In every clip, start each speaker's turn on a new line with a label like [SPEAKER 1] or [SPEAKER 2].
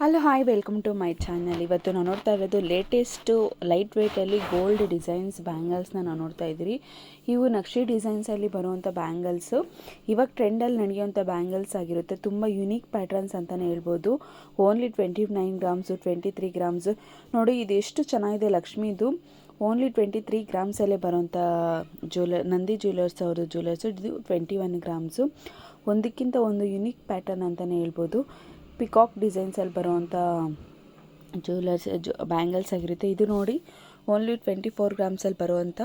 [SPEAKER 1] Hello, hi, welcome to my channel. ಇವತ್ತು ನಾವು ನೋಡ್ತಾ ಇರೋದು ಲೇಟೆಸ್ಟು ಲೈಟ್ ವೇಟಲ್ಲಿ ಗೋಲ್ಡ್ ಡಿಸೈನ್ಸ್ ಬ್ಯಾಂಗಲ್ಸ್ನ ನಾವು ನೋಡ್ತಾ ಇದ್ದೀರಿ. ಇವು ನಕ್ಷಿ ಡಿಸೈನ್ಸಲ್ಲಿ ಬರುವಂಥ ಬ್ಯಾಂಗಲ್ಸು ಇವಾಗ ಟ್ರೆಂಡಲ್ಲಿ ನಡೆಯುವಂಥ ಬ್ಯಾಂಗಲ್ಸ್ ಆಗಿರುತ್ತೆ. ತುಂಬ ಯುನೀಕ್ ಪ್ಯಾಟ್ರನ್ಸ್ ಅಂತಲೇ ಹೇಳ್ಬೋದು. Only twenty nine grams twenty three grams ನೋಡಿ, ಇದು ಎಷ್ಟು ಚೆನ್ನಾಗಿದೆ ಲಕ್ಷ್ಮೀದು. ಓನ್ಲಿ ಟ್ವೆಂಟಿ ತ್ರೀ ಗ್ರಾಮ್ಸಲ್ಲೇ ಬರುವಂಥ ಜ್ಯುವೆಲರ್ ನಂದಿ ಜ್ಯುವೆಲರ್ಸ್ ಅವ್ರದ್ದು ಜ್ಯುವೆಲರ್ಸು ಇದು ಟ್ವೆಂಟಿ ಒನ್ ಗ್ರಾಮ್ಸು ಒಂದಕ್ಕಿಂತ ಒಂದು ಯುನೀಕ್ ಪ್ಯಾಟರ್ನ್ ಅಂತಲೇ ಹೇಳ್ಬೋದು. ಪಿಕಾಕ್ ಡಿಸೈನ್ಸಲ್ಲಿ ಬರುವಂಥ ಜ್ಯುವೆಲರ್ಸ್ ಜು ಬ್ಯಾಂಗಲ್ಸ್ ಆಗಿರುತ್ತೆ. ಇದು ನೋಡಿ ಓನ್ಲಿ ಟ್ವೆಂಟಿ ಫೋರ್ ಗ್ರಾಮ್ಸಲ್ಲಿ ಬರುವಂಥ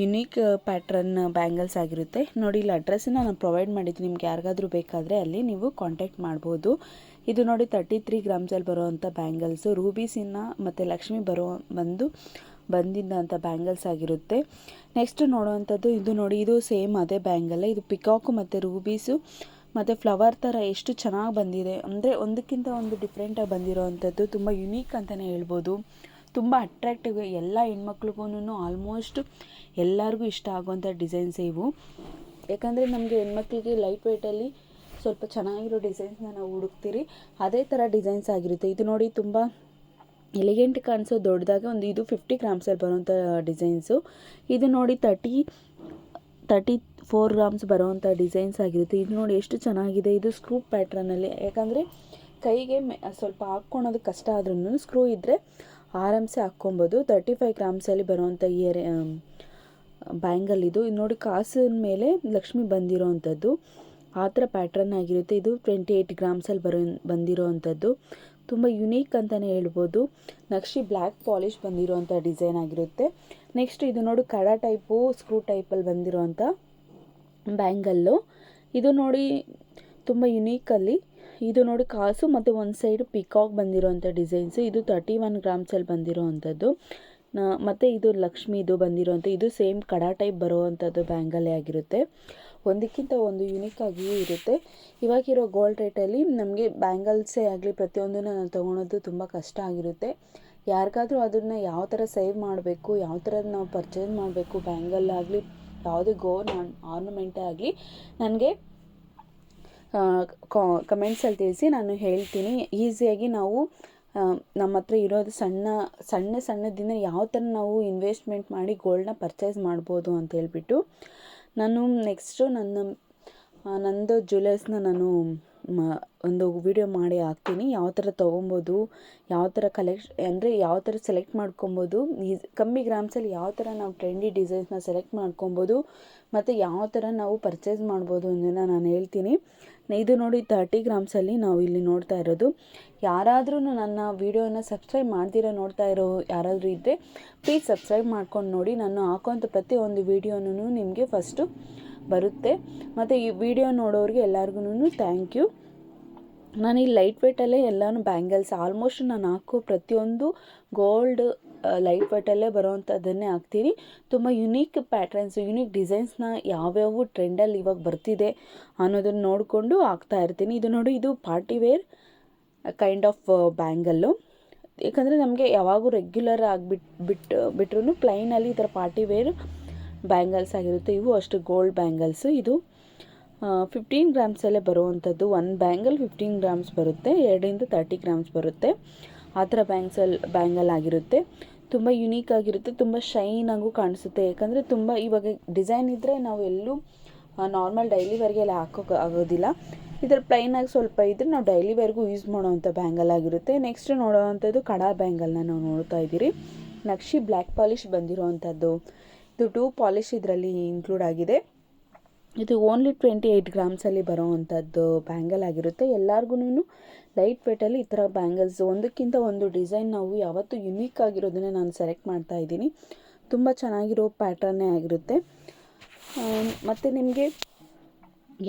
[SPEAKER 1] ಯುನೀಕ್ ಪ್ಯಾಟ್ರನ್ ಬ್ಯಾಂಗಲ್ಸ್ ಆಗಿರುತ್ತೆ. ನೋಡಿ, ಇಲ್ಲಿ ಅಡ್ರೆಸ್ಸನ್ನು ನಾನು ಪ್ರೊವೈಡ್ ಮಾಡಿದ್ದೀನಿ ನಿಮ್ಗೆ ಯಾರಿಗಾದರೂ ಬೇಕಾದರೆ ಅಲ್ಲಿ ನೀವು ಕಾಂಟ್ಯಾಕ್ಟ್ ಮಾಡ್ಬೋದು. ಇದು ನೋಡಿ ತರ್ಟಿ ತ್ರೀ ಗ್ರಾಮ್ಸಲ್ಲಿ ಬರುವಂಥ ಬ್ಯಾಂಗಲ್ಸು ರೂಬೀಸಿನ ಮತ್ತು ಲಕ್ಷ್ಮಿ ಬರೋ ಬಂದು ಬಂದಿದ್ದಂಥ ಬ್ಯಾಂಗಲ್ಸ್ ಆಗಿರುತ್ತೆ. ನೆಕ್ಸ್ಟ್ ನೋಡುವಂಥದ್ದು, ಇದು ನೋಡಿ, ಇದು ಸೇಮ್ ಅದೇ ಬ್ಯಾಂಗಲ್ಲೇ ಇದು ಪಿಕಾಕು ಮತ್ತು ರೂಬೀಸು ಮತ್ತು ಫ್ಲವರ್ ಥರ ಎಷ್ಟು ಚೆನ್ನಾಗಿ ಬಂದಿದೆ. ಅಂದರೆ ಒಂದಕ್ಕಿಂತ ಒಂದು ಡಿಫ್ರೆಂಟಾಗಿ ಬಂದಿರೋ ಅಂಥದ್ದು ತುಂಬ ಯುನೀಕ್ ಅಂತಲೇ ಹೇಳ್ಬೋದು. ತುಂಬ ಅಟ್ರಾಕ್ಟಿವ್ ಎಲ್ಲ ಹೆಣ್ಮಕ್ಳಿಗೂ ಆಲ್ಮೋಸ್ಟ್ ಎಲ್ಲರಿಗೂ ಇಷ್ಟ ಆಗುವಂಥ ಡಿಸೈನ್ಸ್ ಇವು. ಯಾಕಂದರೆ ನಮಗೆ ಹೆಣ್ಮಕ್ಳಿಗೆ ಲೈಟ್ ವೆಯ್ಟಲ್ಲಿ ಸ್ವಲ್ಪ ಚೆನ್ನಾಗಿರೋ ಡಿಸೈನ್ಸ್ನ ನಾವು ಹುಡುಕ್ತೀರಿ. ಅದೇ ಥರ ಡಿಸೈನ್ಸ್ ಆಗಿರುತ್ತೆ. ಇದು ನೋಡಿ ತುಂಬ ಎಲಿಗೆಂಟ್ ಕಾಣಿಸೋ ದೊಡ್ಡದಾಗಿ ಒಂದು ಇದು ಫಿಫ್ಟಿ ಗ್ರಾಮ್ಸಲ್ಲಿ ಬರುವಂಥ ಡಿಸೈನ್ಸು ಇದು ನೋಡಿ ತರ್ಟಿ ತರ್ಟಿ ಫೋರ್ ಗ್ರಾಮ್ಸ್ ಬರೋವಂಥ ಡಿಸೈನ್ಸ್ ಆಗಿರುತ್ತೆ. ಇದು ನೋಡಿ ಎಷ್ಟು ಚೆನ್ನಾಗಿದೆ. ಇದು ಸ್ಕ್ರೂ ಪ್ಯಾಟ್ರನಲ್ಲಿ ಯಾಕಂದರೆ ಕೈಗೆ ಮೆ, ಸ್ವಲ್ಪ ಹಾಕ್ಕೊಳೋದು ಕಷ್ಟ ಆದ್ರೂ ಸ್ಕ್ರೂ ಇದ್ದರೆ ಆರಾಮ್ಸೆ ಹಾಕ್ಕೊಬೋದು. ತರ್ಟಿ ಫೈವ್ ಗ್ರಾಮ್ಸಲ್ಲಿ ಬರುವಂಥ ಇಯರ್ ಬ್ಯಾಂಗಲ್ ಇದು. ಇದು ನೋಡಿ ಕಾಸಿನ ಮೇಲೆ ಲಕ್ಷ್ಮಿ ಬಂದಿರೋ ಅಂಥದ್ದು ಆ ಥರ ಪ್ಯಾಟ್ರನ್ ಆಗಿರುತ್ತೆ. ಇದು ಟ್ವೆಂಟಿ ಏಯ್ಟ್ ಗ್ರಾಮ್ಸಲ್ಲಿ ಬರೋ ಬಂದಿರೋ ಅಂಥದ್ದು ತುಂಬ ಯುನೀಕ್ ಅಂತಲೇ ಹೇಳ್ಬೋದು. ನಕ್ಷಿ ಬ್ಲ್ಯಾಕ್ ಪಾಲಿಶ್ ಬಂದಿರೋವಂಥ ಡಿಸೈನ್ ಆಗಿರುತ್ತೆ. ನೆಕ್ಸ್ಟ್ ಇದು ನೋಡಿ ಕಡ ಟೈಪು ಸ್ಕ್ರೂ ಟೈಪಲ್ಲಿ ಬಂದಿರೋವಂಥ ಬ್ಯಾಂಗಲ್ಲು ಇದು ನೋಡಿ ತುಂಬ ಯುನೀಕಲ್ಲಿ ಇದು ನೋಡಿ ಕಾಸು ಮತ್ತು ಒಂದು ಸೈಡು ಪಿಕಾಕ್ ಬಂದಿರುವಂಥ ಡಿಸೈನ್ಸು ಇದು ತರ್ಟಿ ಒನ್ ಗ್ರಾಮ್ಸಲ್ಲಿ ಬಂದಿರೋ ಅಂಥದ್ದು ಮತ್ತು ಇದು ಲಕ್ಷ್ಮೀದು ಬಂದಿರೋವಂಥ ಇದು ಸೇಮ್ ಕಡ ಟೈಪ್ ಬರುವಂಥದ್ದು ಬ್ಯಾಂಗಲ್ಲೇ ಆಗಿರುತ್ತೆ. ಒಂದಕ್ಕಿಂತ ಒಂದು ಯುನೀಕ್ ಆಗಿಯೂ ಇರುತ್ತೆ. ಇವಾಗಿರೋ ಗೋಲ್ಡ್ ರೇಟಲ್ಲಿ ನಮಗೆ ಬ್ಯಾಂಗಲ್ಸೇ ಆಗಲಿ ಪ್ರತಿಯೊಂದನ್ನು ನಾವು ತೊಗೊಳೋದು ತುಂಬ ಕಷ್ಟ ಆಗಿರುತ್ತೆ. ಯಾರಿಗಾದರೂ ಅದನ್ನು ಯಾವ ಥರ ಸೇವ್ ಮಾಡಬೇಕು, ಯಾವ ಥರ ನಾವು ಪರ್ಚೇಸ್ ಮಾಡಬೇಕು ಬ್ಯಾಂಗಲ್ ಆಗಲಿ, ಯಾವುದೇ ಗೋನ್ ಆರ್ನಮೆಂಟೇ ಆಗಲಿ, ನನಗೆ ಕಮೆಂಟ್ಸಲ್ಲಿ ತಿಳಿಸಿ ನಾನು ಹೇಳ್ತೀನಿ. ಈಸಿಯಾಗಿ ನಾವು ನಮ್ಮ ಹತ್ರ ಇರೋದು ಸಣ್ಣ ಸಣ್ಣ ಸಣ್ಣದಿಂದ ಯಾವ ಥರ ನಾವು ಇನ್ವೆಸ್ಟ್ಮೆಂಟ್ ಮಾಡಿ ಗೋಲ್ಡನ್ನ ಪರ್ಚೇಸ್ ಮಾಡ್ಬೋದು ಅಂತ ಹೇಳ್ಬಿಟ್ಟು. ನಾನು ನೆಕ್ಸ್ಟು ನನ್ನ ನಂದು ಜ್ಯುವೆಲರ್ಸ್ನ ನಾನು ಒಂದು ವಿಡಿಯೋ ಮಾಡಿ ಹಾಕ್ತೀನಿ. ಯಾವ ಥರ ತೊಗೊಬೋದು, ಯಾವ ಥರ ಕಲೆಕ್ಷ ಅಂದರೆ ಯಾವ ಥರ ಸೆಲೆಕ್ಟ್ ಮಾಡ್ಕೊಬೋದು ಕಮ್ಮಿ ಗ್ರಾಮ್ಸಲ್ಲಿ ಯಾವ ಥರ ನಾವು ಟ್ರೆಂಡಿ ಡಿಸೈನ್ಸ್ನ ಸೆಲೆಕ್ಟ್ ಮಾಡ್ಕೊಬೋದು, ಮತ್ತು ಯಾವ ಥರ ನಾವು ಪರ್ಚೇಸ್ ಮಾಡ್ಬೋದು ಅನ್ನೋದನ್ನು ನಾನು ಹೇಳ್ತೀನಿ. ಇದು ನೋಡಿ ತರ್ಟಿ ಗ್ರಾಮ್ಸಲ್ಲಿ ನಾವು ಇಲ್ಲಿ ನೋಡ್ತಾ ಇರೋದು. ಯಾರಾದ್ರೂ ನನ್ನ ವೀಡಿಯೋನ ಸಬ್ಸ್ಕ್ರೈಬ್ ಮಾಡ್ದಿರ ನೋಡ್ತಾ ಇರೋ ಯಾರಾದರೂ ಇದ್ದರೆ ಪ್ಲೀಸ್ ಸಬ್ಸ್ಕ್ರೈಬ್ ಮಾಡ್ಕೊಂಡು ನೋಡಿ. ನಾನು ಹಾಕೋಂಥ ಪ್ರತಿಯೊಂದು ವೀಡಿಯೋನೂ ನಿಮಗೆ ಫಸ್ಟು ಬರುತ್ತೆ. ಮತ್ತು ಈ ವಿಡಿಯೋ ನೋಡೋರಿಗೆ ಎಲ್ಲರಿಗೂ ಥ್ಯಾಂಕ್ ಯು ನಾನು ಈ ಲೈಟ್ ವೇಟಲ್ಲೇ ಎಲ್ಲನೂ ಬ್ಯಾಂಗಲ್ಸ್ ಆಲ್ಮೋಸ್ಟ್ ನಾನು ಹಾಕೋ ಪ್ರತಿಯೊಂದು ಗೋಲ್ಡ್ ಲೈಟ್ ವೇಟಲ್ಲೇ ಬರೋವಂಥದ್ದನ್ನೇ ಹಾಕ್ತೀನಿ. ತುಂಬ ಯುನೀಕ್ ಪ್ಯಾಟ್ರನ್ಸ್ ಯುನೀಕ್ ಡಿಸೈನ್ಸ್ನ ಯಾವ್ಯಾವ ಟ್ರೆಂಡಲ್ಲಿ ಇವಾಗ ಬರ್ತಿದೆ ಅನ್ನೋದನ್ನು ನೋಡಿಕೊಂಡು ಹಾಕ್ತಾ ಇರ್ತೀನಿ. ಇದು ನೋಡಿ, ಇದು party wear kind of bangle ಯಾಕಂದರೆ ನಮಗೆ ಯಾವಾಗೂ ರೆಗ್ಯುಲರ್ ಆಗಿಬಿಟ್ಟು ಬಿಟ್ಟು ಬಿಟ್ರೂ ಪ್ಲೈನಲ್ಲಿ ಈ ಥರ ಪಾರ್ಟಿ ವೇರ್ ಬ್ಯಾಂಗಲ್ಸ್ ಆಗಿರುತ್ತೆ. ಇವು ಅಷ್ಟು ಗೋಲ್ಡ್ ಬ್ಯಾಂಗಲ್ಸು ಇದು ಫಿಫ್ಟೀನ್ ಗ್ರಾಮ್ಸಲ್ಲೇ ಬರುವಂಥದ್ದು ಒಂದು ಬ್ಯಾಂಗಲ್ ಫಿಫ್ಟೀನ್ ಗ್ರಾಮ್ಸ್ ಬರುತ್ತೆ. ಎರಡರಿಂದ ತರ್ಟಿ ಗ್ರಾಮ್ಸ್ ಬರುತ್ತೆ. ಆ ಥರ ಬ್ಯಾಂಗ್ಸಲ್ಲಿ ಬ್ಯಾಂಗಲ್ ಆಗಿರುತ್ತೆ. ತುಂಬ ಯುನೀಕ್ ಆಗಿರುತ್ತೆ, ತುಂಬ ಶೈನಾಗೂ ಕಾಣಿಸುತ್ತೆ. ಯಾಕಂದರೆ ತುಂಬ ಇವಾಗ ಡಿಸೈನ್ ಇದ್ದರೆ ನಾವು ಎಲ್ಲೂ ನಾರ್ಮಲ್ ಡೈಲಿ ವೇರ್ಗೆಲ್ಲ ಹಾಕೋಕೆ ಆಗೋದಿಲ್ಲ. ಇದರ ಪ್ಲೈನಾಗಿ ಸ್ವಲ್ಪ ಇದ್ದರೆ ನಾವು ಡೈಲಿ ವೇರ್ಗೂ ಯೂಸ್ ಮಾಡೋವಂಥ ಬ್ಯಾಂಗಲ್ ಆಗಿರುತ್ತೆ. ನೆಕ್ಸ್ಟ್ ನೋಡೋವಂಥದ್ದು ಕಡಾ ಬ್ಯಾಂಗಲ್ನ ನಾವು ನೋಡ್ತಾ ಇದ್ದೀರಿ. ನಕ್ಷಿ ಬ್ಲ್ಯಾಕ್ ಪಾಲಿಶ್ ಬಂದಿರೋವಂಥದ್ದು. ಇದು ಟೂ ಪಾಲಿಶ್ ಇದರಲ್ಲಿ ಇನ್ಕ್ಲೂಡ್ ಆಗಿದೆ. ಇದು ಓನ್ಲಿ ಟ್ವೆಂಟಿ ಏಯ್ಟ್ ಗ್ರಾಮ್ಸಲ್ಲಿ ಬರೋವಂಥದ್ದು ಬ್ಯಾಂಗಲ್ ಆಗಿರುತ್ತೆ. ಎಲ್ಲರಿಗೂ ಲೈಟ್ ವೇಟಲ್ಲಿ ಈ ಥರ ಬ್ಯಾಂಗಲ್ಸ್, ಒಂದಕ್ಕಿಂತ ಒಂದು ಡಿಸೈನ್ ನಾವು ಯಾವತ್ತೂ ಯುನೀಕ್ ಆಗಿರೋದನ್ನೇ ನಾನು ಸೆಲೆಕ್ಟ್ ಮಾಡ್ತಾ ಇದ್ದೀನಿ. ತುಂಬ ಚೆನ್ನಾಗಿರೋ ಪ್ಯಾಟ್ರನ್ನೇ ಆಗಿರುತ್ತೆ. ಮತ್ತು ನಿಮಗೆ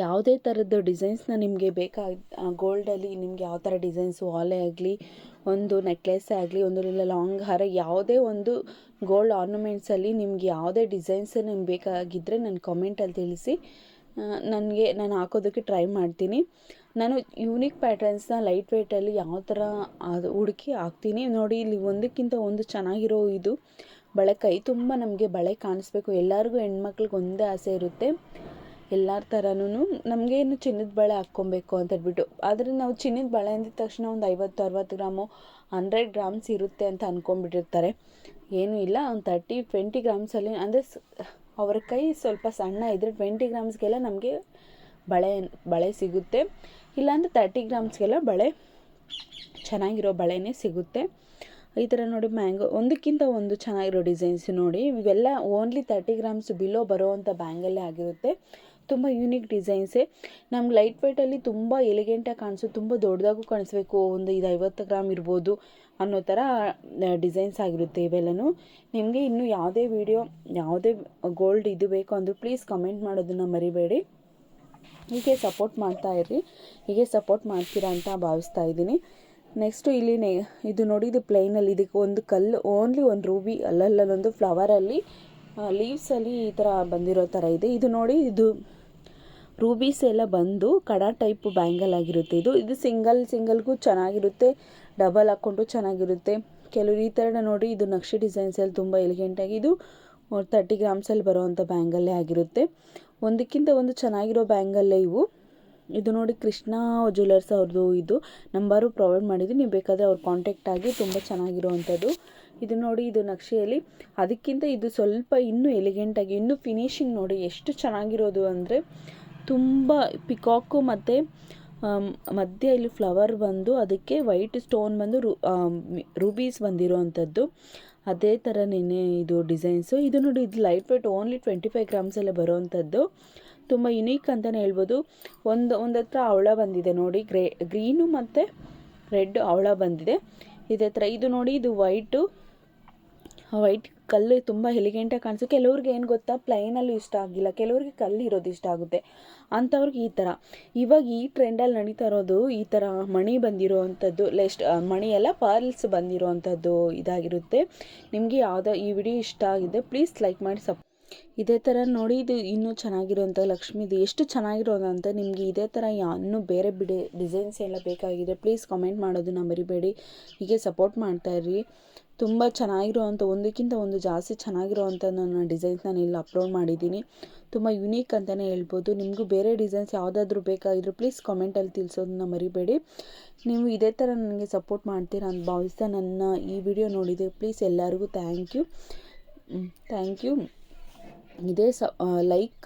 [SPEAKER 1] ಯಾವುದೇ ಥರದ ಡಿಸೈನ್ಸ್ನ ನಿಮಗೆ ಬೇಕಾಗಿ ಗೋಲ್ಡಲ್ಲಿ ನಿಮ್ಗೆ ಯಾವ ಥರ ಡಿಸೈನ್ಸು ಆಲೆ ಆಗಲಿ, ಒಂದು ನೆಕ್ಲೆಸ್ ಆಗಲಿ, ಒಂದು ಇಲ್ಲ ಲಾಂಗ್ ಹಾರ ಯಾವುದೇ ಒಂದು ಗೋಲ್ಡ್ ಆರ್ನಮೆಂಟ್ಸಲ್ಲಿ ನಿಮ್ಗೆ ಯಾವುದೇ ಡಿಸೈನ್ಸ್ ನಿಮ್ಗೆ ಬೇಕಾಗಿದ್ದರೆ ನನ್ನ ಕಾಮೆಂಟಲ್ಲಿ ತಿಳಿಸಿ. ನನಗೆ, ನಾನು ಹಾಕೋದಕ್ಕೆ ಟ್ರೈ ಮಾಡ್ತೀನಿ. ನಾನು ಯೂನಿಕ್ ಪ್ಯಾಟರ್ನ್ಸ್ನ ಲೈಟ್ ವೆಯ್ಟಲ್ಲಿ ಯಾವ ಥರ ಅದು ಹುಡುಕಿ ಹಾಕ್ತೀನಿ. ನೋಡಿ, ಇಲ್ಲಿ ಒಂದಕ್ಕಿಂತ ಒಂದು ಚೆನ್ನಾಗಿರೋ ಇದು ಬಳೆ ಕೈ. ತುಂಬ ನಮಗೆ ಬಳೆ ಕಾಣಿಸ್ಬೇಕು. ಎಲ್ಲರಿಗೂ ಹೆಣ್ಮಕ್ಳಿಗೆ ಒಂದೇ ಆಸೆ ಇರುತ್ತೆ. ಎಲ್ಲರ ಥರನೂ ನಮಗೆ ಏನು ಚಿನ್ನದ ಬಳೆ ಹಾಕ್ಕೊಬೇಕು ಅಂತ ಹೇಳ್ಬಿಟ್ಟು. ಆದರೆ ನಾವು ಚಿನ್ನದ ಬಳೆ ಅಂದಿದ ತಕ್ಷಣ ಒಂದು ಐವತ್ತು, ಅರವತ್ತು ಗ್ರಾಮು ಹಂಡ್ರೆಡ್ ಗ್ರಾಮ್ಸ್ ಇರುತ್ತೆ ಅಂತ ಅಂದ್ಕೊಂಡ್ಬಿಟ್ಟಿರ್ತಾರೆ ಏನೂ ಇಲ್ಲ. ಒಂದು ತರ್ಟಿ ಟ್ವೆಂಟಿ ಗ್ರಾಮ್ಸಲ್ಲಿ ಅಂದರೆ ಅವರ ಕೈ ಸ್ವಲ್ಪ ಸಣ್ಣ ಇದ್ದರೆ ಟ್ವೆಂಟಿ ಗ್ರಾಮ್ಸ್ಗೆಲ್ಲ ನಮಗೆ ಬಳೆ ಬಳೆ ಸಿಗುತ್ತೆ. ಇಲ್ಲಾಂದರೆ ತರ್ಟಿ ಗ್ರಾಮ್ಸ್ಗೆಲ್ಲ ಬಳೆ ಚೆನ್ನಾಗಿರೋ ಬಳೆನೇ ಸಿಗುತ್ತೆ. ಈ ಥರ ನೋಡಿ ಮ್ಯಾಂಗೋ, ಒಂದಕ್ಕಿಂತ ಒಂದು ಚೆನ್ನಾಗಿರೋ ಡಿಸೈನ್ಸ್ ನೋಡಿ, ಇವೆಲ್ಲ ಓನ್ಲಿ ತರ್ಟಿ ಗ್ರಾಮ್ಸ್ ಬಿಲೋ ಬರೋವಂಥ ಬ್ಯಾಂಗಲ್ಲೇ ಆಗಿರುತ್ತೆ. ತುಂಬ ಯೂನಿಕ್ ಡಿಸೈನ್ಸೇ. ನಮ್ಗೆ ಲೈಟ್ ವೆಯ್ಟಲ್ಲಿ ತುಂಬ ಎಲಿಗೆಂಟಾಗಿ ಕಾಣಿಸು, ತುಂಬ ದೊಡ್ಡದಾಗೂ ಕಾಣಿಸ್ಬೇಕು, ಒಂದು ಇದು ಐವತ್ತು ಗ್ರಾಮ್ ಇರ್ಬೋದು ಅನ್ನೋ ಥರ ಡಿಸೈನ್ಸ್ ಆಗಿರುತ್ತೆ ಇವೆಲ್ಲನೂ. ನಿಮಗೆ ಇನ್ನೂ ಯಾವುದೇ ವೀಡಿಯೋ ಯಾವುದೇ ಗೋಲ್ಡ್ ಇದು ಬೇಕು ಅಂದರೂ ಪ್ಲೀಸ್ ಕಮೆಂಟ್ ಮಾಡೋದನ್ನು ಮರಿಬೇಡಿ. ಹೀಗೆ ಸಪೋರ್ಟ್ ಮಾಡ್ತಾ ಇರ್ರಿ. ಹೀಗೆ ಸಪೋರ್ಟ್ ಮಾಡ್ತೀರಾ ಅಂತ ಭಾವಿಸ್ತಾ ಇದ್ದೀನಿ. ನೆಕ್ಸ್ಟು ಇಲ್ಲಿ ನೆ, ಇದು ನೋಡಿ ಇದು ಪ್ಲೈನಲ್ಲಿ ಇದಕ್ಕೆ ಒಂದು ಕಲ್ಲು ಓನ್ಲಿ ಒಂದು ರೂಬಿ ಅಲ್ಲಲ್ಲೊಂದು ಫ್ಲವರಲ್ಲಿ ಲೀವ್ಸಲ್ಲಿ ಈ ಥರ ಬಂದಿರೋ ಥರ ಇದೆ. ಇದು ನೋಡಿ ಇದು ರೂಬೀಸ್ ಎಲ್ಲ ಬಂದು ಕಡ ಟೈಪ್ ಬ್ಯಾಂಗಲ್ ಆಗಿರುತ್ತೆ ಇದು. ಇದು ಸಿಂಗಲ್ ಸಿಂಗಲ್ಗೂ ಚೆನ್ನಾಗಿರುತ್ತೆ. ಡಬಲ್ ಹಾಕ್ಕೊಂಡು ಚೆನ್ನಾಗಿರುತ್ತೆ. ಕೆಲವರು ಈ ಥರ ನೋಡಿ ಇದು ನಕ್ಷೆ ಡಿಸೈನ್ಸಲ್ಲಿ ತುಂಬ ಎಲಿಗೆಂಟಾಗಿ ಇದು ತರ್ಟಿ ಗ್ರಾಮ್ಸಲ್ಲಿ ಬರೋವಂಥ ಬ್ಯಾಂಗಲ್ಲೇ ಆಗಿರುತ್ತೆ. ಒಂದಕ್ಕಿಂತ ಒಂದು ಚೆನ್ನಾಗಿರೋ ಬ್ಯಾಂಗಲ್ಲೇ ಇವು. ಇದು ನೋಡಿ ಕೃಷ್ಣ ಜ್ಯುವೆಲರ್ಸ್ ಅವ್ರದ್ದು ಇದು. ನಂಬರು ಪ್ರೊವೈಡ್ ಮಾಡಿದ್ದೀನಿ ನೀವು ಬೇಕಾದರೆ ಅವ್ರು ಕಾಂಟ್ಯಾಕ್ಟ್ ಆಗಿ ತುಂಬ ಚೆನ್ನಾಗಿರುವಂಥದ್ದು. ಇದು ನೋಡಿ ಇದು ನಕ್ಷೆಯಲ್ಲಿ. ಅದಕ್ಕಿಂತ ಇದು ಸ್ವಲ್ಪ ಇನ್ನೂ ಎಲಿಗೆಂಟಾಗಿ ಇನ್ನೂ ಫಿನಿಶಿಂಗ್ ನೋಡಿ ಎಷ್ಟು ಚೆನ್ನಾಗಿರೋದು ಅಂದರೆ ತುಂಬ ಪಿಕಾಕು ಮತ್ತು ಮಧ್ಯ ಇಲ್ಲಿ ಫ್ಲವರ್ ಬಂದು ಅದಕ್ಕೆ ವೈಟ್ ಸ್ಟೋನ್ ಬಂದು ರೂ ರೂಬೀಸ್ ಬಂದಿರೋವಂಥದ್ದು. ಅದೇ ಥರನೇ ಇದು ಡಿಸೈನ್ಸು ಇದು ನೋಡಿ, ಇದು light weight only twenty five ಗ್ರಾಮ್ಸಲ್ಲೇ ಬರೋವಂಥದ್ದು. ತುಂಬ ಯುನೀಕ್ ಅಂತಲೇ ಹೇಳ್ಬೋದು. ಒಂದು ಒಂದು ಹತ್ರ ಅವಳ ಬಂದಿದೆ ನೋಡಿ, ಗ್ರೇ, ಗ್ರೀನು ಮತ್ತು ರೆಡ್ ಅವಳ ಬಂದಿದೆ. ಇದೇ ಥರ ಇದು ನೋಡಿ, ಇದು ವೈಟು ವೈಟ್ ಕಲ್ಲು ತುಂಬ ಎಲಿಗೆಂಟಾಗಿ ಕಾಣಿಸು ಕೆಲವ್ರಿಗೆ ಏನು ಗೊತ್ತಾ? ಪ್ಲೈನಲ್ಲಿ ಇಷ್ಟ ಆಗಿಲ್ಲ. ಕೆಲವ್ರಿಗೆ ಕಲ್ಲು ಇರೋದು ಇಷ್ಟ ಆಗುತ್ತೆ. ಅಂಥವ್ರಿಗೆ ಈ ಥರ ಇವಾಗ ಈ ಟ್ರೆಂಡಲ್ಲಿ ನಡೀತಾ ಇರೋದು ಈ ಥರ ಮಣಿ ಬಂದಿರೋ ಅಂಥದ್ದು ಲೆಸ್ಟ್ ಮಣಿ ಎಲ್ಲ ಪರ್ಲ್ಸ್ ಬಂದಿರೋ ಅಂಥದ್ದು ಇದಾಗಿರುತ್ತೆ. ನಿಮಗೆ ಯಾವುದೋ ಈ ವಿಡಿಯೋ ಇಷ್ಟ ಆಗಿದೆ ಪ್ಲೀಸ್ ಲೈಕ್ ಮಾಡಿ ಸಪ್ ಇದೇ ಥರ ನೋಡಿ, ಇದು ಇನ್ನೂ ಚೆನ್ನಾಗಿರೋಂಥ ಲಕ್ಷ್ಮೀದು ಎಷ್ಟು ಚೆನ್ನಾಗಿರೋದಂತ ನಿಮಗೆ ಇದೇ ಥರ ಇನ್ನೂ ಬೇರೆ ಬಿಡಿ ಡಿಸೈನ್ಸ್ ಎಲ್ಲ ಬೇಕಾಗಿದೆ. ಪ್ಲೀಸ್ ಕಮೆಂಟ್ ಮಾಡೋದನ್ನ ಮರಿಬೇಡಿ. ಹೀಗೆ ಸಪೋರ್ಟ್ ಮಾಡ್ತಾಯಿರಿ ತುಂಬ ಚೆನ್ನಾಗಿರುವಂಥ ಒಂದಕ್ಕಿಂತ ಒಂದು ಜಾಸ್ತಿ ಚೆನ್ನಾಗಿರುವಂಥ ನನ್ನ ಡಿಸೈನ್ಸ್ ನಾನು ಇಲ್ಲಿ ಅಪ್ಲೋಡ್ ಮಾಡಿದ್ದೀನಿ. ತುಂಬ ಯುನೀಕ್ ಅಂತಲೇ ಹೇಳ್ಬೋದು. ನಿಮಗೂ ಬೇರೆ ಡಿಸೈನ್ಸ್ ಯಾವುದಾದ್ರೂ ಬೇಕಾಗಿದ್ರು ಪ್ಲೀಸ್ ಕಾಮೆಂಟಲ್ಲಿ ತಿಳಿಸೋದನ್ನ ಮರಿಬೇಡಿ. ನೀವು ಇದೇ ಥರ ನನಗೆ ಸಪೋರ್ಟ್ ಮಾಡ್ತೀರಾ ಅಂತ ಭಾವಿಸ್ತಾ ನನ್ನ ಈ ವಿಡಿಯೋ ನೋಡಿದೆ ಪ್ಲೀಸ್ ಎಲ್ಲರಿಗೂ ಥ್ಯಾಂಕ್ ಯು ಥ್ಯಾಂಕ್ ಯು ಇದೇ. ಸ ಲೈಕ್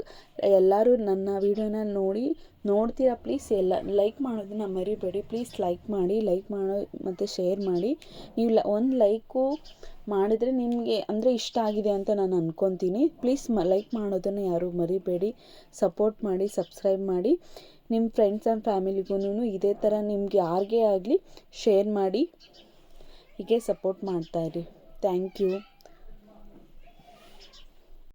[SPEAKER 1] ಎಲ್ಲರೂ ನನ್ನ ವಿಡಿಯೋನ ನೋಡಿ, ನೋಡ್ತೀರಾ ಪ್ಲೀಸ್ ಎಲ್ಲ ಲೈಕ್ ಮಾಡೋದನ್ನ ಮರಿಬೇಡಿ. ಪ್ಲೀಸ್ ಲೈಕ್ ಮಾಡಿ ಲೈಕ್ ಮಾಡೋ, ಮತ್ತು ಶೇರ್ ಮಾಡಿ. ನೀವು ಲ, ಒಂದು ಲೈಕು ಮಾಡಿದರೆ ನಿಮಗೆ ಅಂದರೆ ಇಷ್ಟ ಆಗಿದೆ ಅಂತ ನಾನು ಅಂದ್ಕೊತೀನಿ ಪ್ಲೀಸ್ ಮ ಲೈಕ್ ಮಾಡೋದನ್ನು ಯಾರೂ ಮರಿಬೇಡಿ. ಸಪೋರ್ಟ್ ಮಾಡಿ ಸಬ್ಸ್ಕ್ರೈಬ್ ಮಾಡಿ. ನಿಮ್ಮ ಫ್ರೆಂಡ್ಸ್ ಆ್ಯಂಡ್ ಫ್ಯಾಮಿಲಿಗೂ ಇದೇ ಥರ ನಿಮ್ಗೆ ಯಾರಿಗೇ ಆಗಲಿ ಶೇರ್ ಮಾಡಿ. ಹೀಗೆ ಸಪೋರ್ಟ್ ಮಾಡ್ತಾಯಿರಿ ಥ್ಯಾಂಕ್ ಯು